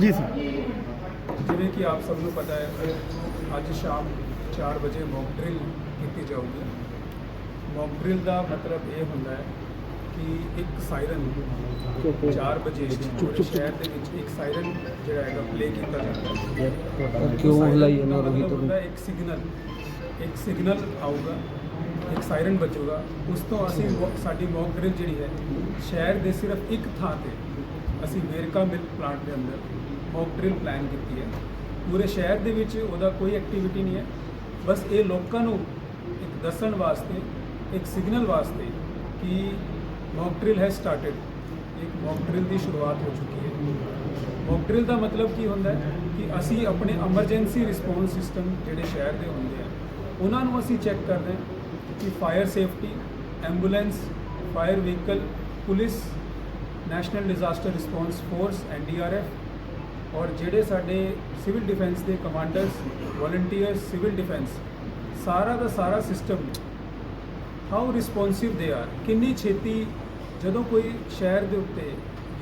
ਜੀ ਸਰ। ਜਿਵੇਂ ਕਿ ਆਪ ਸਭ ਨੂੰ ਪਤਾ ਹੈ ਅੱਜ ਸ਼ਾਮ 4 ਵਜੇ ਮੌਕ ਡਰਿਲ ਕੀਤੀ ਜਾਊਗੀ। ਮੌਕ ਡਰਿਲ ਦਾ ਮਤਲਬ ਇਹ ਹੁੰਦਾ ਹੈ ਕਿ ਇੱਕ ਸਾਇਰਨ 4 ਵਜੇ ਪੂਰੇ ਸ਼ਹਿਰ ਦੇ ਵਿੱਚ ਇੱਕ ਸਾਇਰਨ ਜਿਹੜਾ ਹੈਗਾ ਪਲੇ ਕੀਤਾ ਜਾਂਦਾ ਹੈ। ਕਿਉਂ ਹਿਲਾਈ ਦਾ ਉਹਨਾਂ ਮਤਲਬ ਰੋਹਿਤ ਹੁੰਦਾ ਹੈ ਇੱਕ ਸਿਗਨਲ ਇੱਕ ਸਿਗਨਲ ਆਊਗਾ ਇੱਕ ਸਾਇਰਨ ਵੱਜੂਗਾ। ਉਸ ਤੋਂ ਅਸੀਂ ਸਾਡੀ ਮੌਕ ਡਰਿਲ ਜਿਹੜੀ ਹੈ ਸ਼ਹਿਰ ਦੇ ਸਿਰਫ ਇੱਕ ਥਾਂ ਤੇ ਅਸੀਂ ਵੇਰਕਾ ਮਿਲਕ ਪਲਾਂਟ ਦੇ ਅੰਦਰ ਮੌਕ ਡਰਿਲ ਪਲਾਨ ਕੀਤੀ ਹੈ। ਪੂਰੇ ਸ਼ਹਿਰ ਦੇ ਵਿੱਚ ਉਹਦਾ ਕੋਈ ਐਕਟੀਵਿਟੀ ਨਹੀਂ ਹੈ। ਬਸ ਇਹ ਲੋਕਾਂ ਨੂੰ ਇੱਕ ਦੱਸਣ ਵਾਸਤੇ, ਇੱਕ ਸਿਗਨਲ ਵਾਸਤੇ ਕਿ ਮੌਕ ਡਰਿਲ ਹੈ ਸਟਾਰਟਡ ਇੱਕ ਮੌਕ ਡਰਿਲ ਦੀ ਸ਼ੁਰੂਆਤ ਹੋ ਚੁੱਕੀ ਹੈ। ਮੌਕ ਡਰਿਲ ਦਾ ਮਤਲਬ ਕੀ ਹੁੰਦਾ ਹੈ ਕਿ ਅਸੀਂ ਆਪਣੇ ਐਮਰਜੈਂਸੀ ਰਿਸਪੌਂਸ ਸਿਸਟਮ ਜਿਹੜੇ ਸ਼ਹਿਰ ਦੇ ਹੁੰਦੇ ਆ, ਉਹਨਾਂ ਨੂੰ ਅਸੀਂ ਚੈੱਕ ਕਰਦੇ ਹਾਂ ਕਿ fire safety ambulance fire vehicle police national disaster response force, NDRF ਔਰ ਜਿਹੜੇ ਸਾਡੇ ਸਿਵਲ ਡਿਫੈਂਸ ਦੇ ਕਮਾਂਡਰਸ, ਵੋਲੰਟੀਅਰਸ, ਸਿਵਲ ਡਿਫੈਂਸ, ਸਾਰਾ ਦਾ ਸਾਰਾ ਸਿਸਟਮ ਹਾਊ ਰਿਸਪੌਂਸਿਵ ਦੇ ਆਰ ਕਿੰਨੀ ਛੇਤੀ ਜਦੋਂ ਕੋਈ ਸ਼ਹਿਰ ਦੇ ਉੱਤੇ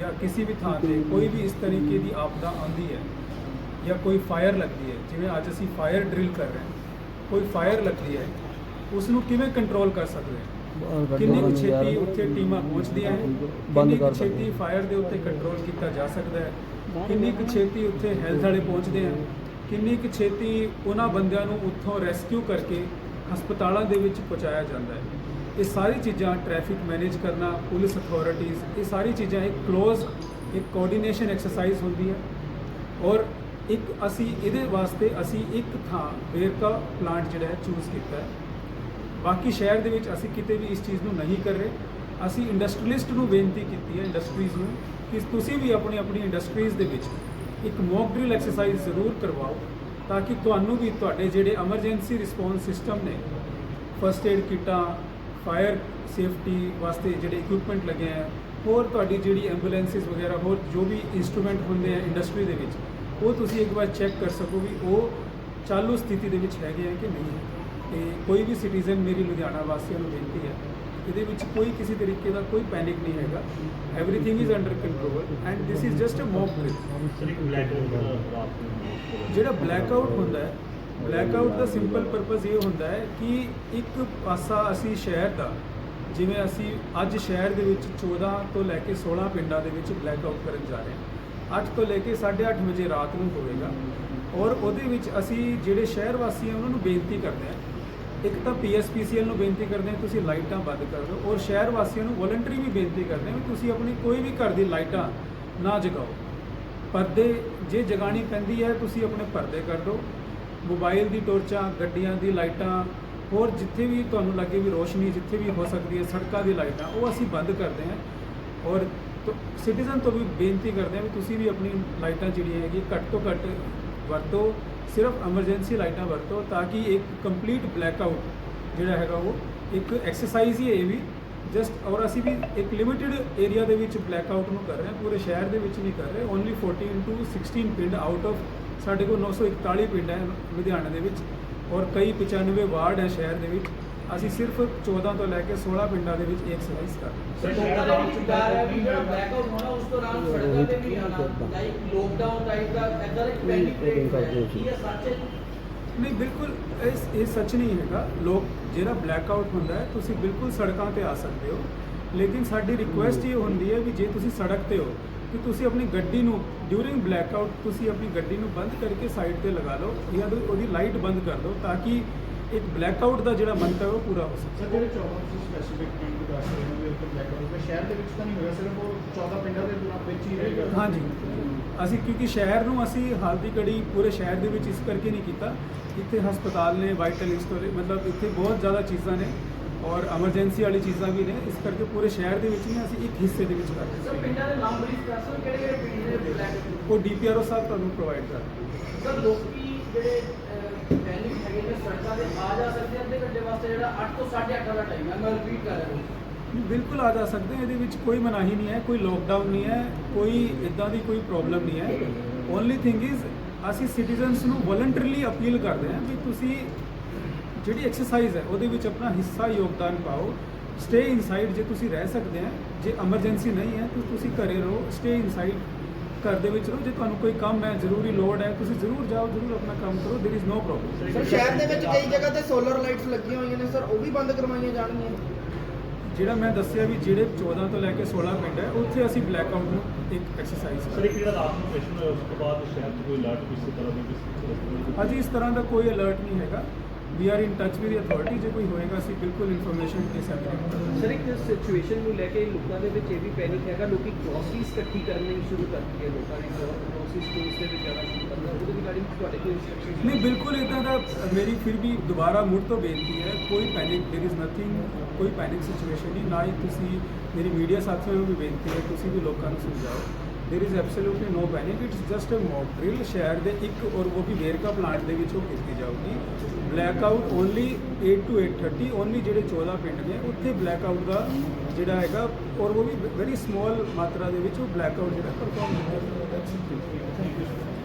ਜਾਂ ਕਿਸੇ ਵੀ ਥਾਂ ਤੇ ਕੋਈ ਵੀ ਇਸ ਤਰੀਕੇ ਦੀ ਆਪਦਾ ਆਉਂਦੀ ਹੈ ਜਾਂ ਕੋਈ ਫਾਇਰ ਲੱਗਦੀ ਹੈ, ਜਿਵੇਂ ਅੱਜ ਅਸੀਂ ਫਾਇਰ ਡਰਿਲ ਕਰ ਰਹੇ ਹਾਂ, ਕੋਈ ਫਾਇਰ ਲੱਗਦੀ ਹੈ ਉਸ ਨੂੰ ਕਿਵੇਂ ਕੰਟਰੋਲ ਕਰ ਸਕਦੇ ਹਾਂ? ਕਿੰਨੀ ਕੁ ਛੇਤੀ ਉੱਥੇ ਟੀਮਾਂ ਪਹੁੰਚਦੀਆਂ ਹੈ? ਬੰਦ ਕਿੰਨੀ ਕੁ ਕਰ ਛੇਤੀ ਫਾਇਰ ਦੇ ਉੱਤੇ ਕੰਟਰੋਲ ਕੀਤਾ ਜਾ ਸਕਦਾ ਹੈ? ਕਿੰਨੀ ਕੁ ਛੇਤੀ ਉੱਥੇ ਹੈਲਥ ਵਾਲੇ ਪਹੁੰਚਦੇ ਆ ਕਿੰਨੀ ਕੁ ਛੇਤੀ ਉਹਨਾਂ ਬੰਦਿਆਂ ਨੂੰ ਉੱਥੋਂ ਰੈਸਕਿਊ ਕਰਕੇ ਹਸਪਤਾਲਾਂ ਦੇ ਵਿੱਚ ਪਹੁੰਚਾਇਆ ਜਾਂਦਾ ਹੈ? ਇਹ ਸਾਰੀ ਚੀਜ਼ਾਂ ਟ੍ਰੈਫਿਕ ਮੈਨੇਜ ਕਰਨਾ ਪੁਲਿਸ ਅਥਾਰਟੀਆਂ ਇਹ ਸਾਰੀ ਚੀਜ਼ਾਂ ਇੱਕ ক্লোਜ਼ ਇੱਕ ਕੋਆਰਡੀਨੇਸ਼ਨ ਐਕਸਰਸਾਈਜ਼ ਹੁੰਦੀ ਹੈ। ਔਰ ਇੱਕ ਅਸੀਂ ਇਹਦੇ ਵਾਸਤੇ ਅਸੀਂ ਇੱਕ ਥਾਂ ਵੇਰਕਾ ਪਲਾਂਟ ਜਿਹੜਾ ਹੈ ਚੂਜ਼ ਕੀਤਾ ਹੈ। ਬਾਕੀ ਸ਼ਹਿਰ ਦੇ ਵਿੱਚ ਅਸੀਂ ਕਿਤੇ ਵੀ ਇਸ ਚੀਜ਼ ਨੂੰ ਨਹੀਂ ਕਰ ਰਹੇ। ਅਸੀਂ ਇੰਡਸਟਰੀਲਿਸਟ ਨੂੰ ਬੇਨਤੀ ਕੀਤੀ ਹੈ ਇੰਡਸਟਰੀਜ਼ ਨੂੰ, ਕਿ ਤੁਸੀਂ ਵੀ ਆਪਣੀ ਆਪਣੀ ਇੰਡਸਟਰੀਜ਼ ਦੇ ਵਿੱਚ ਇੱਕ ਮੌਕ ਡਰਿਲ ਐਕਸਰਸਾਈਜ਼ ਜ਼ਰੂਰ ਕਰਵਾਓ, ਤਾਂ ਕਿ ਤੁਹਾਨੂੰ ਵੀ ਤੁਹਾਡੇ ਜਿਹੜੇ ਐਮਰਜੈਂਸੀ ਰਿਸਪੌਂਸ ਸਿਸਟਮ ਨੇ ਫਸਟ ਏਡ ਕਿੱਟਾਂ ਫਾਇਰ ਸੇਫਟੀ ਵਾਸਤੇ ਜਿਹੜੇ ਇਕਵਿਪਮੈਂਟ ਲੱਗੇ ਆ, ਹੋਰ ਤੁਹਾਡੀ ਜਿਹੜੀ ਐਂਬੂਲੈਂਸਿਸ ਵਗੈਰਾ, ਹੋਰ ਜੋ ਵੀ ਇਨਸਟਰੂਮੈਂਟ ਹੁੰਦੇ ਆ ਇੰਡਸਟਰੀ ਦੇ ਵਿੱਚ, ਉਹ ਤੁਸੀਂ ਇੱਕ ਵਾਰ ਚੈੱਕ ਕਰ ਸਕੋ ਵੀ ਉਹ ਚਾਲੂ ਸਥਿਤੀ ਦੇ ਵਿੱਚ ਹੈਗੇ ਆ ਕਿ ਨਹੀਂ ਹੈ ਤੇ ਕੋਈ ਵੀ ਸਿਟੀਜ਼ਨ ਮੇਰੀ ਲੁਧਿਆਣਾ ਵਾਸੀਆਂ ਨੂੰ ਬੇਨਤੀ ਹੈ, ਇਹਦੇ ਵਿੱਚ ਕੋਈ ਕਿਸੇ ਤਰੀਕੇ ਦਾ ਕੋਈ ਪੈਨਿਕ ਨਹੀਂ ਹੈਗਾ। Everything is under control and this is just a mock drill ਜਿਹੜਾ ਬਲੈਕ ਆਊਟ ਹੁੰਦਾ ਹੈ ਬਲੈਕ ਆਊਟ ਦਾ ਸਿੰਪਲ ਪਰਪਸ ਇਹ ਹੁੰਦਾ ਹੈ ਕਿ ਇੱਕ ਪਾਸਾ ਅਸੀਂ ਸ਼ਹਿਰ ਦਾ, ਜਿਵੇਂ ਅਸੀਂ ਅੱਜ ਸ਼ਹਿਰ ਦੇ ਵਿੱਚ 14 ਤੋਂ ਲੈ ਕੇ 16 ਪਿੰਡਾਂ ਦੇ ਵਿੱਚ ਬਲੈਕ ਆਊਟ ਕਰਨ ਜਾ ਰਹੇ ਹਾਂ। 8 ਤੋਂ ਲੈ ਕੇ 8:30 ਵਜੇ ਰਾਤ ਨੂੰ ਹੋਵੇਗਾ। ਔਰ ਉਹਦੇ ਵਿੱਚ ਅਸੀਂ ਜਿਹੜੇ ਸ਼ਹਿਰ ਵਾਸੀ ਆ, ਉਹਨਾਂ ਨੂੰ ਬੇਨਤੀ ਕਰਦੇ ਹਾਂ ਇੱਕ ਤਾਂ ਪੀਐਸਪੀਸੀਐਲ ਨੂੰ ਬੇਨਤੀ ਕਰਦੇ ਹਾਂ, ਤੁਸੀਂ ਲਾਈਟਾਂ ਬੰਦ ਕਰ ਦਿਓ ਔਰ ਸ਼ਹਿਰ ਵਾਸੀਆਂ ਨੂੰ ਵੋਲੰਟਰੀ ਵੀ ਬੇਨਤੀ ਕਰਦੇ ਹਾਂ ਵੀ ਤੁਸੀਂ ਆਪਣੀ ਕੋਈ ਵੀ ਘਰ ਦੀ ਲਾਈਟਾਂ ਨਾ ਜਗਾਓ। ਪਰਦੇ, ਜੇ ਜਗਾਣੀ ਪੈਂਦੀ ਹੈ, ਤੁਸੀਂ ਆਪਣੇ ਪਰਦੇ ਕਰ ਦਿਓ। ਮੋਬਾਈਲ ਦੀ ਟੋਰਚਾਂ, ਗੱਡੀਆਂ ਦੀ ਲਾਈਟਾਂ, ਹੋਰ ਜਿੱਥੇ ਵੀ ਤੁਹਾਨੂੰ ਲੱਗੇ ਵੀ ਰੋਸ਼ਨੀ, ਜਿੱਥੇ ਵੀ ਹੋ ਸਕਦੀ ਹੈ, ਸੜਕਾਂ ਦੀ ਲਾਈਟਾਂ, ਉਹ ਅਸੀਂ ਬੰਦ ਕਰਦੇ ਹਾਂ। ਔਰ ਸਿਟੀਜ਼ਨ ਤੋਂ ਵੀ ਬੇਨਤੀ ਕਰਦੇ ਹਾਂ ਵੀ ਤੁਸੀਂ ਵੀ ਆਪਣੀ ਲਾਈਟਾਂ ਜਿਹੜੀਆਂ ਹੈਗੀ ਘੱਟ ਤੋਂ ਘੱਟ ਵਰਤੋ, ਸਿਰਫ ਐਮਰਜੈਂਸੀ ਲਾਈਟਾਂ ਵਰਤੋ ਤਾਂ ਕਿ ਇੱਕ ਕੰਪਲੀਟ ਬਲੈਕ ਆਊਟ ਜਿਹੜਾ ਹੈਗਾ ਉਹ ਇੱਕ ਐਕਸਰਸਾਈਜ਼ ਹੀ ਹੈ ਇਹ ਵੀ ਜਸਟ ਔਰ ਅਸੀਂ ਵੀ ਇੱਕ ਲਿਮਿਟਿਡ ਏਰੀਆ ਦੇ ਵਿੱਚ ਬਲੈਕ ਆਊਟ ਨੂੰ ਕਰ ਰਹੇ ਹਾਂ, ਪੂਰੇ ਸ਼ਹਿਰ ਦੇ ਵਿੱਚ ਨਹੀਂ ਕਰ ਰਹੇ ਓਨਲੀ 14 ਟੂ 16 ਪਿੰਡ ਆਊਟ ਆਫ ਸਾਡੇ ਕੋਲ 941 ਪਿੰਡ ਹੈ ਲੁਧਿਆਣਾ ਦੇ ਵਿੱਚ ਔਰ ਕਈ 95 ਵਾਰਡ ਹੈ ਸ਼ਹਿਰ ਦੇ ਵਿੱਚ। ਅਸੀਂ ਸਿਰਫ 14 ਤੋਂ ਲੈ ਕੇ 16 ਪਿੰਡਾਂ ਦੇ ਵਿੱਚ ਇਹ ਐਕਸਰਸਾਈਜ਼ ਕਰ ਰਹੇ ਹਾਂ। ਲੋਕਾਂ ਦੇ ਹੈ ਵੀ ਜਿਹੜਾ ਬਲੈਕਆਊਟ ਹੋਣਾ ਉਸ ਦੌਰਾਨ ਸੜਕਾਂ ਤੇ ਵੀ ਆਣਾ ਲਾਈਕ ਲੋਕਡਾਊਨ ਟਾਈਪ ਦਾ ਐਦਾਂ ਦਾ ਪੈਨਿਕ ਹੋਇਆ ਕੀ ਇਹ ਸੱਚ ਹੈ? ਨਹੀਂ ਬਿਲਕੁਲ ਇਹ ਇਹ ਸੱਚ ਨਹੀਂ ਹੈਗਾ। ਲੋਕ ਜਿਹੜਾ ਬਲੈਕ ਆਊਟ ਹੁੰਦਾ ਹੈ ਤੁਸੀਂ ਬਿਲਕੁਲ ਸੜਕਾਂ ਤੇ ਆ ਸਕਦੇ ਹੋ। ਲੇਕਿਨ ਸਾਡੀ ਰਿਕੁਐਸਟ ਇਹ ਹੁੰਦੀ ਹੈ ਵੀ ਜੇ ਤੁਸੀਂ ਸੜਕ ਤੇ ਹੋ ਕਿ ਤੁਸੀਂ ਆਪਣੀ ਗੱਡੀ ਨੂੰ ਡਿਊਰਿੰਗ ਬਲੈਕ ਆਊਟ ਤੁਸੀਂ ਆਪਣੀ ਗੱਡੀ ਨੂੰ ਬੰਦ ਕਰਕੇ ਸਾਈਡ ਤੇ ਲਗਾ ਲਓ ਜਾਂ ਉਹਦੀ ਲਾਈਟ ਬੰਦ ਕਰ ਦਿਓ ਤਾਂ ਕਿ ਇੱਕ ਬਲੈਕ ਆਊਟ ਦਾ ਜਿਹੜਾ ਮੰਤਵ ਹੈ ਉਹ ਪੂਰਾ ਹੋ ਸਕੇ ਸਰ ਜਿਹੜੇ 14 ਤੁਸੀਂ ਸਪੈਸੀਫਿਕ ਪਿੰਡ ਦੱਸ ਰਹੇ ਹੋ ਵੀ ਉੱਥੇ ਬਲੈਕ ਆਊਟ ਸ਼ਹਿਰ ਦੇ ਵਿੱਚ ਤਾਂ ਨਹੀਂ ਹੋਇਆ ਸਿਰਫ ਉਹ 14 ਪਿੰਡਾਂ ਦੇ ਵਿੱਚ ਹੀ ਰਹੇਗਾ ਹਾਂਜੀ। ਅਸੀਂ ਕਿਉਂਕਿ ਸ਼ਹਿਰ ਨੂੰ ਅਸੀਂ ਹਾਲ ਦੀ ਘੜੀ ਪੂਰੇ ਸ਼ਹਿਰ ਦੇ ਵਿੱਚ ਇਸ ਕਰਕੇ ਨਹੀਂ ਕੀਤਾ। ਇੱਥੇ ਹਸਪਤਾਲ ਨੇ ਵਾਈਟਲ ਇੰਸਟੋਰੇ ਮਤਲਬ ਇੱਥੇ ਬਹੁਤ ਜ਼ਿਆਦਾ ਚੀਜ਼ਾਂ ਨੇ ਔਰ ਐਮਰਜੈਂਸੀ ਵਾਲੀ ਚੀਜ਼ਾਂ ਵੀ ਨੇ। ਇਸ ਕਰਕੇ ਪੂਰੇ ਸ਼ਹਿਰ ਦੇ ਵਿੱਚ ਨਹੀਂ ਅਸੀਂ ਇੱਕ ਹਿੱਸੇ ਦੇ ਵਿੱਚ ਕਰ ਰਹੇ ਸਰ ਪਿੰਡਾਂ ਦੇ ਨਾਮ ਬਰੀਫ ਕਰ ਸਕਦੇ ਕਿਹੜੇ ਕਿਹੜੇ ਪਿੰਡ ਦੇ ਬਲੈਕ ਉਹ ਡੀਪੀਆਰਓ ਸਾਹਿਬ ਤੁਹਾਨੂੰ ਪ੍ਰੋਵਾਈਡ ਕਰਦੇ। ਸਰ ਲੋਕੀ ਜਿਹੜੇ ਪੈਨਿਕ ਹੈਗੇ ਨੇ ਸੜਕਾਂ ਤੇ ਆ ਜਾ ਸਕਦੇ ਅੱਧੇ ਘੰਟੇ ਵਾਸਤੇ ਜਿਹੜਾ 8 ਤੋਂ 8:30 ਦਾ ਟਾਈਮ ਹੈ ਮੈਂ ਰਿਪੀਟ ਕਰ ਰਿਹਾ ਹਾਂ। ਬਿਲਕੁਲ ਆ ਜਾ ਸਕਦੇ ਹਾਂ ਇਹਦੇ ਵਿੱਚ ਕੋਈ ਮਨਾਹੀ ਨਹੀਂ ਹੈ, ਕੋਈ ਲੋਕਡਾਊਨ ਨਹੀਂ ਹੈ, ਕੋਈ ਇਦਾਂ ਦੀ ਕੋਈ ਪ੍ਰੋਬਲਮ ਨਹੀਂ ਹੈ। ਓਨਲੀ ਥਿੰਗ ਇਜ਼ ਅਸੀਂ ਸਿਟੀਜ਼ਨਸ ਨੂੰ ਵੋਲੰਟਰੀਲੀ ਅਪੀਲ ਕਰਦੇ ਹਾਂ ਵੀ ਤੁਸੀਂ ਜਿਹੜੀ ਐਕਸਰਸਾਈਜ਼ ਹੈ, ਉਹਦੇ ਵਿੱਚ ਆਪਣਾ ਹਿੱਸਾ, ਯੋਗਦਾਨ ਪਾਓ। ਸਟੇ ਇਨਸਾਈਡ ਜੇ ਤੁਸੀਂ ਰਹਿ ਸਕਦੇ ਆ, ਜੇ ਐਮਰਜੈਂਸੀ ਨਹੀਂ ਹੈ, ਤਾਂ ਤੁਸੀਂ ਘਰੇ ਰਹੋ ਸਟੇ ਇਨਸਾਈਡ ਘਰ ਦੇ ਵਿੱਚ ਰਹੋ ਜੇ ਤੁਹਾਨੂੰ ਕੋਈ ਕੰਮ ਹੈ ਜ਼ਰੂਰੀ ਲੋੜ ਹੈ ਤੁਸੀਂ ਜ਼ਰੂਰ ਜਾਓ ਜ਼ਰੂਰ ਆਪਣਾ ਕੰਮ ਕਰੋ there is no problem sir ਸ਼ਹਿਰ ਦੇ ਵਿੱਚ ਕਈ ਜਗ੍ਹਾ ਤੇ ਸੋਲਰ ਲਾਈਟਸ ਲੱਗੀਆਂ ਹੋਈਆਂ ਨੇ ਸਰ ਉਹ ਵੀ ਬੰਦ ਕਰਵਾਈਆਂ ਜਾਣਗੀਆਂ ਜਿਹੜਾ ਮੈਂ ਦੱਸਿਆ ਵੀ ਜਿਹੜੇ 14 ਤੋਂ ਲੈ ਕੇ 16 ਪਿੰਡ ਹੈ ਉੱਥੇ ਅਸੀਂ ਬਲੈਕ ਆਊਟ ਨੂੰ ਇੱਕ ਐਕਸਰਸਾਈਜ਼ ਸਰ ਇੱਕ ਜਿਹੜਾ ਰਾਤ ਨੂੰ ਆਪਰੇਸ਼ਨ ਹੋਇਆ ਉਸ ਤੋਂ ਬਾਅਦ ਸ਼ਹਿਰ 'ਚ ਕੋਈ ਅਲਰਟ ਕਿਸੇ ਤਰ੍ਹਾਂ ਦਾ ਕਿਸੇ ਅਜੇ ਇਸ ਤਰ੍ਹਾਂ ਦਾ ਕੋਈ ਅਲਰਟ ਨਹੀਂ ਹੈਗਾ we are in touch with authority ਜੇ ਕੋਈ ਹੋਏਗਾ ਅਸੀਂ ਬਿਲਕੁਲ ਇਨਫੋਰਮੇਸ਼ਨ ਡਿਸੈਮੀਨੇਟ ਕਰਾਂਗੇ ਸਰ ਇੱਕ ਸਿਚੁਏਸ਼ਨ ਨੂੰ ਲੈ ਕੇ ਲੋਕਾਂ ਦੇ ਵਿੱਚ ਇਹ ਵੀ ਪੈਨਿਕ ਹੈਗਾ ਲੋਕੀ ਗ੍ਰੋਸਰੀਜ਼ ਇਕੱਠੀ ਕਰਨੀ ਸ਼ੁਰੂ ਕਰ ਦਿੱਤੀ ਹੈ ਲੋਕਾਂ ਨੇ ਗ੍ਰੋਸਰੀ ਸਟੋਰਸ ਦੇ ਵਿੱਚ ਜਾਣਾ ਸ਼ੁਰੂ ਕਰਨਾ ਉਹਦੇ ਰਿਗਾਰਡਿੰਗ ਤੁਹਾਡੇ ਕੋਈ instructions ਨਹੀਂ ਬਿਲਕੁਲ ਇਦਾਂ ਦਾ ਅ, ਮੇਰੀ ਫਿਰ ਵੀ ਦੁਬਾਰਾ ਮੁੜ ਤੋਂ ਬੇਨਤੀ ਹੈ ਕੋਈ ਪੈਨਿਕ देयर इज ਨਥਿੰਗ ਕੋਈ ਪੈਨਿਕ ਸਿਚੁਏਸ਼ਨ ਨਹੀਂ ਨਾ ਹੀ ਤੁਸੀਂ ਮੇਰੀ ਮੀਡੀਆ ਸਾਥੀਆਂ ਨੂੰ ਵੀ ਬੇਨਤੀ ਹੈ ਤੁਸੀਂ ਵੀ ਲੋਕਾਂ ਨੂੰ ਸਮਝਾਓ there is absolutely no panic it's just a mock drill ਸ਼ਹਿਰ ਦੇ ਇੱਕ ਔਰ ਉਹ ਵੀ ਵੇਰਕਾ ਪਲਾਂਟ ਦੇ ਵਿੱਚ ਉਹ ਕੀਤੀ ਜਾਊਗੀ blackout only 8 to 8:30 only ਜਿਹੜੇ 14 ਪਿੰਡ ਨੇ ਉੱਥੇ ਬਲੈਕ ਆਊਟ ਦਾ ਜਿਹੜਾ ਹੈਗਾ ਔਰ ਉਹ ਵੀ ਵੈਰੀ ਸਮਾਲ ਮਾਤਰਾ ਦੇ ਵਿੱਚ ਉਹ ਬਲੈਕ ਆਊਟ ਜਿਹੜਾ ਪਰਫਾਰਮ ਹੁੰਦਾ ਹੈ